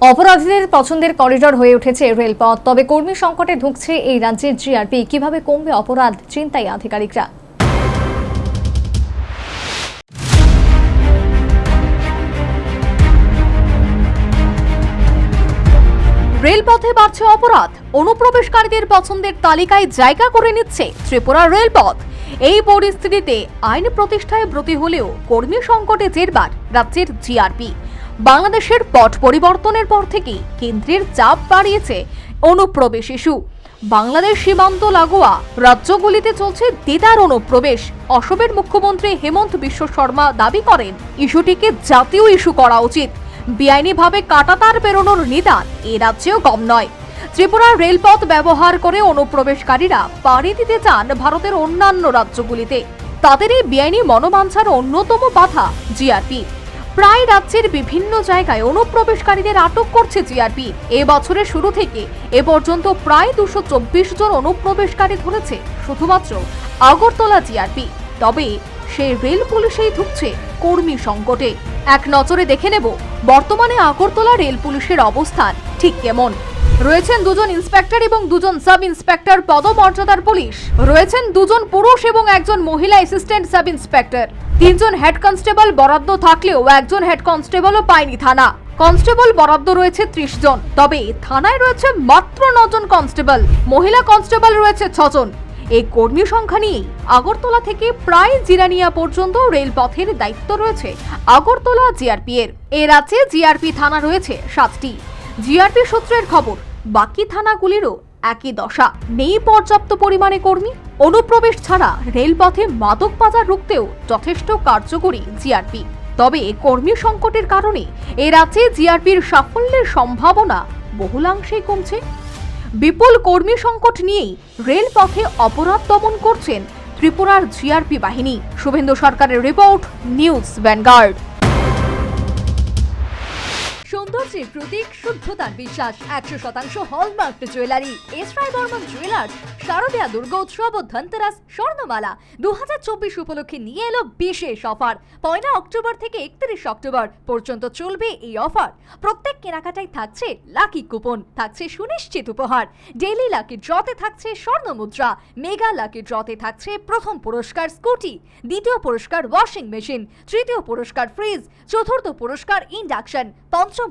অপরাধীদের পছন্দের করিডোর হয়ে উঠেছে রেলপথ, তবে কর্মী সংকটে ঢুকছে এই রাজ্যের জিআরপি কীভাবে কমবে অপরাধ? চিন্তায় আধিকারিকরা। রেলপথে বাড়ছে অপরাধ। অনুপ্রবেশকারীদের পছন্দের তালিকায় জায়গা করে নিচ্ছে ত্রিপুরা রেলপথ। এই পরিস্থিতিতে আইন প্রতিষ্ঠায় ব্রতী হলেও কর্মী সংকটে জেরবার রাজ্যের জিআরপি বাংলাদেশের পট পরিবর্তনের পর থেকেই কেন্দ্রের চাপ বাড়িয়েছে অনুপ্রবেশ ইস্যু। বাংলাদেশ সীমান্ত লাগোয়া রাজ্যগুলিতে চলছে দেদার অনুপ্রবেশ। অসমের মুখ্যমন্ত্রী হেমন্ত বিশ্ব শর্মা দাবি করেন, ইস্যুটিকে জাতীয় ইস্যু করা উচিত। বেআইনিভাবে কাটাতার পেরোনোর নিদান এ রাজ্যেও কম নয়। ত্রিপুরার রেলপথ ব্যবহার করে অনুপ্রবেশকারীরা পাড়ি দিতে চান ভারতের অন্যান্য রাজ্যগুলিতে। তাদের এই বেআইনি মনোবাঞ্ছার অন্যতম বাধা জিআরপি। প্রায় রাজ্যের বিভিন্ন জায়গায় অনুপ্রবেশকারীদের আটক করছে জিআরপি। এ বছরের শুরু থেকে এ পর্যন্ত প্রায় দুশো চব্বিশ জন অনুপ্রবেশকারী ধরেছে, শুধুমাত্র আগরতলা জিআরপি। তবে সে রেল পুলিশেই ঢুকছে কর্মী সংকটে। এক নজরে দেখে নেব বর্তমানে আগরতলা রেল পুলিশের অবস্থান ঠিক কেমন। রয়েছেন দুজন ইন্সপেক্টর এবং দুজন সাব ইন্সপেক্টর, পদমর্যাদার পুলিশ। রয়েছেন দুজন পুরুষ এবং একজন মহিলা অ্যাসিস্ট্যান্ট সাব ইন্সপেক্টর। তিনজন হেড কনস্টেবল বরাদ্দ থাকলেও একজন হেড কনস্টেবলও পায়নি থানা। কনস্টেবল বরাদ্দ রয়েছে ত্রিশ জন। তবে থানায় রয়েছে মাত্র নজন কনস্টেবল মহিলা কনস্টেবল রয়েছে ছজন। এই কর্মী সংখ্যা নিয়েই আগরতলা থেকে প্রায় জিরানিয়া পর্যন্ত রেলপথের দায়িত্ব রয়েছে আগরতলা জিআরপি এর রাজ্যে জিআরপি থানা রয়েছে সাতটি। জিআরপি সূত্রের খবর, বাকি থানাগুলিরও একই দশা। নেই পর্যাপ্ত পরিমাণে কর্মী, অনুপ্রবেশ ছাড়া রেলপথে মাদক পাচার রুখতেও যথেষ্ট কার্যকরী জিআরপি। তবে কর্মী সংকটের কারণে এ রাজ্যে জিআরপির সাফল্যের সম্ভাবনা বহুলাংশেই কমছে। বিপুল কর্মী সংকট নিয়েই রেলপথে অপরাধ দমন করছেন ত্রিপুরার জিআরপি বাহিনী। শুভেন্দু সরকারের রিপোর্ট, নিউজ ভ্যানগার্ড। সৌন্দর্যের প্রতীক শুদ্ধতার বিশ্বাস, একশো শতাংশ হলমার্ক জুয়েলারি। এসরাই বর্মন জুয়েলার্স, শারদীয়া দুর্গা উৎসব ও ধনতেরাস স্বর্ণমালা দু উপলক্ষে নিয়ে এলো বিশেষ অফার। পয়লা অক্টোবর থেকে একত্রিশ অক্টোবর পর্যন্ত চলবে এই অফার। প্রত্যেক কেনাকাটায় থাকছে লাকি কুপন, থাকছে সুনিশ্চিত উপহার। ডেইলি লাকি ড্রতে থাকছে স্বর্ণ মুদ্রা, মেগা লাকি ড্রতে থাকছে প্রথম পুরস্কার স্কুটি, দ্বিতীয় পুরস্কার ওয়াশিং মেশিন, তৃতীয় পুরস্কার ফ্রিজ, চতুর্থ পুরস্কার ইন্ডাকশন, পঞ্চম